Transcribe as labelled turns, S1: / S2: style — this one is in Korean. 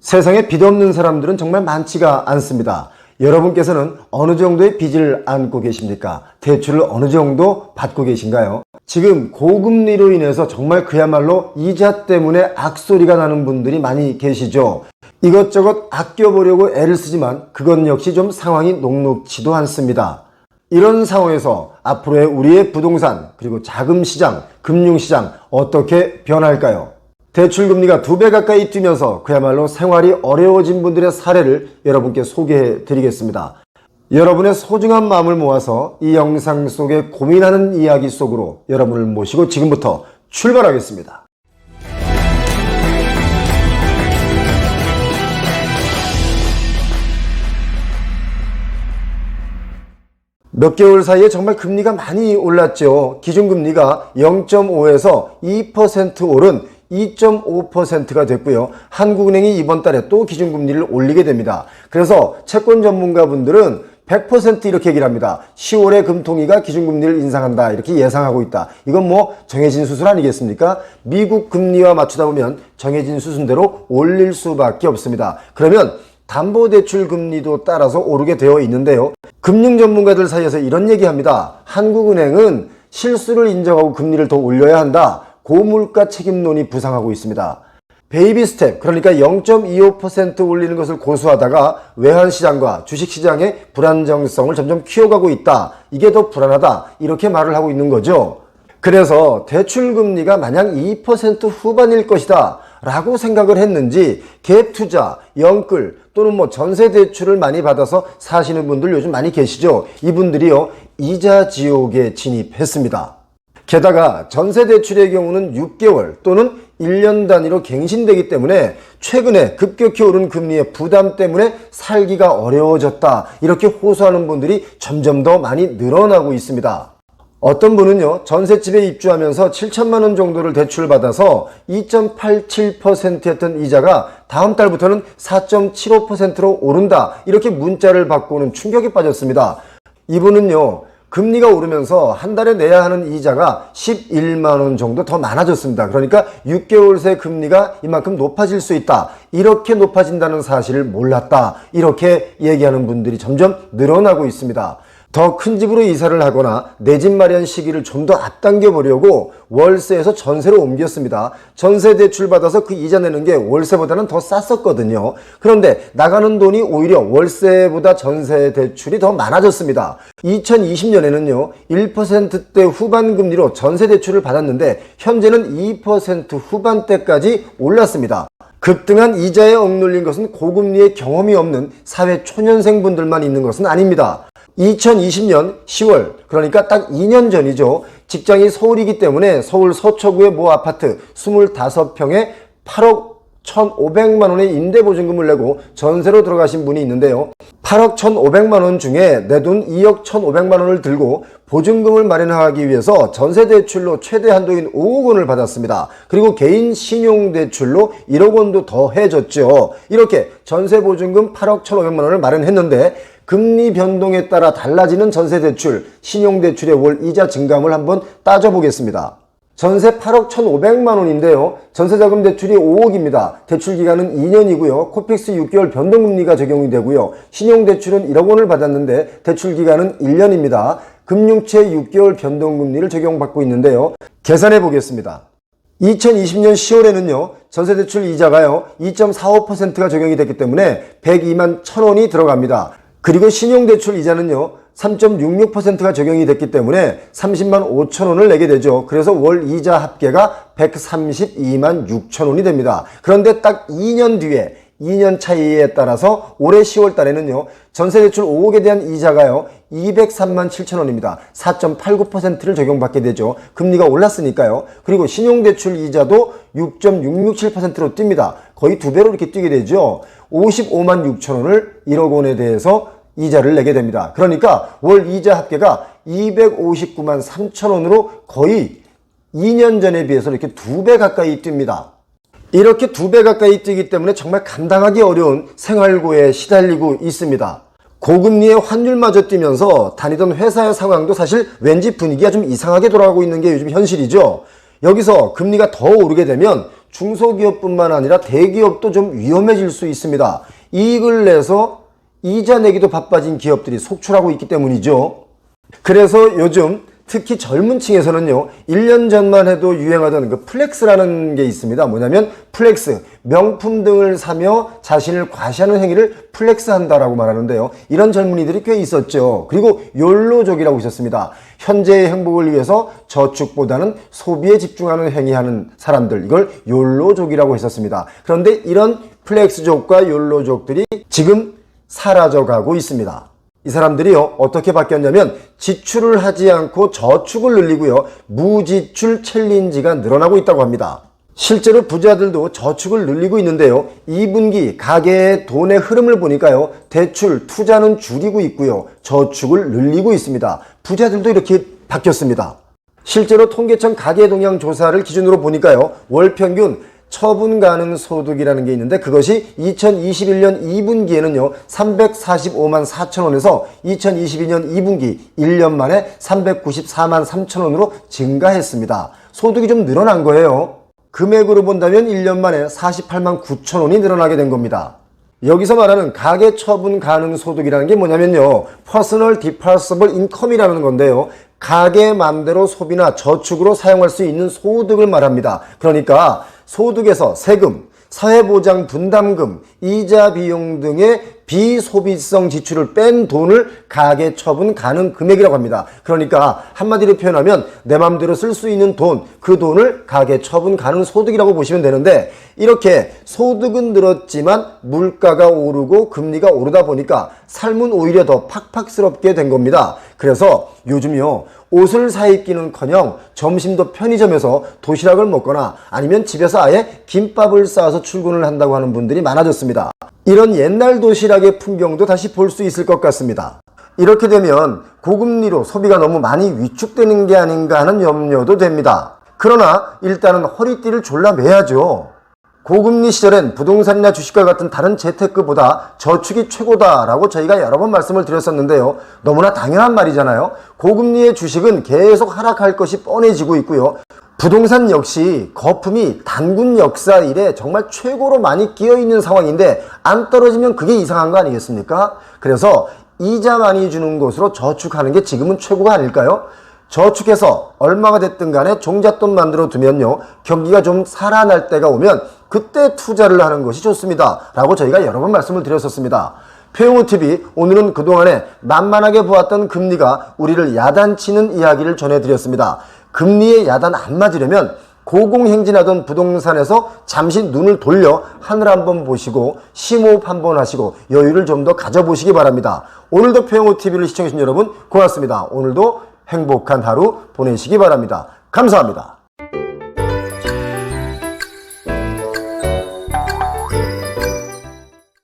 S1: 세상에 빚 없는 사람들은 정말 많지가 않습니다. 여러분께서는 어느 정도의 빚을 안고 계십니까? 대출을 어느 정도 받고 계신가요? 지금 고금리로 인해서 정말 그야말로 이자 때문에 악소리가 나는 분들이 많이 계시죠. 이것저것 아껴보려고 애를 쓰지만 그건 역시 좀 상황이 녹록지도 않습니다. 이런 상황에서 앞으로의 우리의 부동산 그리고 자금 시장, 금융 시장 어떻게 변할까요? 대출 금리가 두 배 가까이 뛰면서 그야말로 생활이 어려워진 분들의 사례를 여러분께 소개해 드리겠습니다. 여러분의 소중한 마음을 모아서 이 영상 속에 고민하는 이야기 속으로 여러분을 모시고 지금부터 출발하겠습니다. 몇 개월 사이에 정말 금리가 많이 올랐죠. 기준금리가 0.5에서 2% 오른 2.5%가 됐고요. 한국은행이 이번 달에 또 기준금리를 올리게 됩니다. 그래서 채권 전문가분들은 100% 이렇게 얘기를 합니다. 10월에 금통위가 기준금리를 인상한다. 이렇게 예상하고 있다. 이건 뭐 정해진 수순 아니겠습니까? 미국 금리와 맞추다 보면 정해진 수순대로 올릴 수밖에 없습니다. 그러면 담보대출 금리도 따라서 오르게 되어 있는데요. 금융 전문가들 사이에서 이런 얘기합니다. 한국은행은 실수를 인정하고 금리를 더 올려야 한다. 고물가 책임론이 부상하고 있습니다. 베이비 스텝, 그러니까 0.25% 올리는 것을 고수하다가 외환시장과 주식시장의 불안정성을 점점 키워가고 있다. 이게 더 불안하다. 이렇게 말을 하고 있는 거죠. 그래서 대출금리가 마냥 2% 후반일 것이다. 라고 생각을 했는지 갭 투자, 영끌 또는 뭐 전세 대출을 많이 받아서 사시는 분들 요즘 많이 계시죠. 이분들이요 이자 지옥에 진입했습니다. 게다가 전세 대출의 경우는 6개월 또는 1년 단위로 갱신되기 때문에 최근에 급격히 오른 금리의 부담 때문에 살기가 어려워졌다. 이렇게 호소하는 분들이 점점 더 많이 늘어나고 있습니다. 어떤 분은요, 전셋집에 입주하면서 7천만 원 정도를 대출을 받아서 2.87%였던 이자가 다음 달부터는 4.75%로 오른다. 이렇게 문자를 받고는 충격에 빠졌습니다. 이분은요, 금리가 오르면서 한 달에 내야 하는 이자가 11만 원 정도 더 많아졌습니다. 그러니까 6개월 새 금리가 이만큼 높아질 수 있다. 이렇게 높아진다는 사실을 몰랐다. 이렇게 얘기하는 분들이 점점 늘어나고 있습니다. 더 큰 집으로 이사를 하거나 내 집 마련 시기를 좀 더 앞당겨 보려고 월세에서 전세로 옮겼습니다. 전세 대출 받아서 그 이자 내는 게 월세보다는 더 쌌었거든요. 그런데 나가는 돈이 오히려 월세보다 전세 대출이 더 많아졌습니다. 2020년에는요, 1%대 후반 금리로 전세 대출을 받았는데 현재는 2% 후반대까지 올랐습니다. 급등한 이자에 억눌린 것은 고금리의 경험이 없는 사회 초년생분들만 있는 것은 아닙니다. 2020년 10월, 그러니까 딱 2년 전이죠. 직장이 서울이기 때문에 서울 서초구의 모 아파트 25평에 8억 1,500만 원의 임대 보증금을 내고 전세로 들어가신 분이 있는데요. 8억 1,500만 원 중에 내 돈 2억 1,500만 원을 들고 보증금을 마련하기 위해서 전세 대출로 최대 한도인 5억 원을 받았습니다. 그리고 개인 신용 대출로 1억 원도 더 해줬죠. 이렇게 전세 보증금 8억 1,500만 원을 마련했는데 금리 변동에 따라 달라지는 전세 대출, 신용 대출의 월 이자 증감을 한번 따져보겠습니다. 전세 8억 1,500만 원인데요. 전세자금 대출이 5억입니다. 대출 기간은 2년이고요. 코픽스 6개월 변동금리가 적용이 되고요. 신용대출은 1억 원을 받았는데 대출 기간은 1년입니다. 금융채 6개월 변동금리를 적용받고 있는데요. 계산해 보겠습니다. 2020년 10월에는요, 전세대출 이자가요, 2.45%가 적용이 됐기 때문에 102만 1000원이 들어갑니다. 그리고 신용대출 이자는요, 3.66%가 적용이 됐기 때문에 30만 5천 원을 내게 되죠. 그래서 월 이자 합계가 132만 6천 원이 됩니다. 그런데 딱 2년 뒤에 2년 차이에 따라서 올해 10월 달에는요. 전세 대출 5억에 대한 이자가요. 203만 7천 원입니다. 4.89%를 적용받게 되죠. 금리가 올랐으니까요. 그리고 신용대출 이자도 6.667%로 뜁니다. 거의 두 배로 이렇게 뛰게 되죠. 55만 6천 원을 1억 원에 대해서 이자를 내게 됩니다. 그러니까 월 이자 합계가 259만 3천 원으로 거의 2년 전에 비해서 이렇게 두 배 가까이 뜁니다. 이렇게 두 배 가까이 뛰기 때문에 정말 감당하기 어려운 생활고에 시달리고 있습니다. 고금리의 환율마저 뛰면서 다니던 회사의 상황도 사실 왠지 분위기가 좀 이상하게 돌아가고 있는 게 요즘 현실이죠. 여기서 금리가 더 오르게 되면 중소기업뿐만 아니라 대기업도 좀 위험해질 수 있습니다. 이익을 내서 이자 내기도 바빠진 기업들이 속출하고 있기 때문이죠. 그래서 요즘 특히 젊은 층에서는요, 1년 전만 해도 유행하던 그 플렉스라는 게 있습니다. 뭐냐면 플렉스, 명품 등을 사며 자신을 과시하는 행위를 플렉스 한다라고 말하는데요. 이런 젊은이들이 꽤 있었죠. 그리고 욜로족이라고 있었습니다. 현재의 행복을 위해서 저축보다는 소비에 집중하는 행위하는 사람들, 이걸 욜로족이라고 했었습니다. 그런데 이런 플렉스족과 욜로족들이 지금 사라져가고 있습니다. 이 사람들이요, 어떻게 바뀌었냐면, 지출을 하지 않고 저축을 늘리고요, 무지출 챌린지가 늘어나고 있다고 합니다. 실제로 부자들도 저축을 늘리고 있는데요, 2분기 가계의 돈의 흐름을 보니까요, 대출, 투자는 줄이고 있고요, 저축을 늘리고 있습니다. 부자들도 이렇게 바뀌었습니다. 실제로 통계청 가계동향 조사를 기준으로 보니까요, 월 평균 처분 가능 소득이라는 게 있는데 그것이 2021년 2분기에는요 345만 4천 원에서 2022년 2분기 1년 만에 394만 3천 원으로 증가했습니다. 소득이 좀 늘어난 거예요. 금액으로 본다면 1년 만에 48만 9천 원이 늘어나게 된 겁니다. 여기서 말하는 가계 처분 가능 소득이라는 게 뭐냐면요. Personal Deparsible Income이라는 건데요. 가계 맘대로 소비나 저축으로 사용할 수 있는 소득을 말합니다. 그러니까 소득에서 세금, 사회보장 분담금, 이자 비용 등의 비소비성 지출을 뺀 돈을 가계 처분 가능 금액이라고 합니다. 그러니까 한마디로 표현하면 내 맘대로 쓸 수 있는 돈, 그 돈을 가계 처분 가능 소득이라고 보시면 되는데 이렇게 소득은 늘었지만 물가가 오르고 금리가 오르다 보니까 삶은 오히려 더 팍팍스럽게 된 겁니다. 그래서 요즘요 옷을 사 입기는커녕 점심도 편의점에서 도시락을 먹거나 아니면 집에서 아예 김밥을 싸서 출근을 한다고 하는 분들이 많아졌습니다. 이런 옛날 도시락의 풍경도 다시 볼 수 있을 것 같습니다. 이렇게 되면 고금리로 소비가 너무 많이 위축되는 게 아닌가 하는 염려도 됩니다. 그러나 일단은 허리띠를 졸라 매야죠. 고금리 시절엔 부동산이나 주식과 같은 다른 재테크보다 저축이 최고다라고 저희가 여러 번 말씀을 드렸었는데요. 너무나 당연한 말이잖아요. 고금리의 주식은 계속 하락할 것이 뻔해지고 있고요. 부동산 역시 거품이 단군 역사 이래 정말 최고로 많이 끼어 있는 상황인데 안 떨어지면 그게 이상한 거 아니겠습니까? 그래서 이자 많이 주는 곳으로 저축하는 게 지금은 최고가 아닐까요? 저축해서 얼마가 됐든 간에 종잣돈 만들어 두면요. 경기가 좀 살아날 때가 오면 그때 투자를 하는 것이 좋습니다. 라고 저희가 여러 번 말씀을 드렸었습니다. 페용호TV 오늘은 그동안에 만만하게 보았던 금리가 우리를 야단치는 이야기를 전해드렸습니다. 금리에 야단 안 맞으려면 고공행진하던 부동산에서 잠시 눈을 돌려 하늘 한번 보시고 심호흡 한번 하시고 여유를 좀 더 가져보시기 바랍니다. 오늘도 페용호TV를 시청해주신 여러분 고맙습니다. 오늘도 행복한 하루 보내시기 바랍니다. 감사합니다.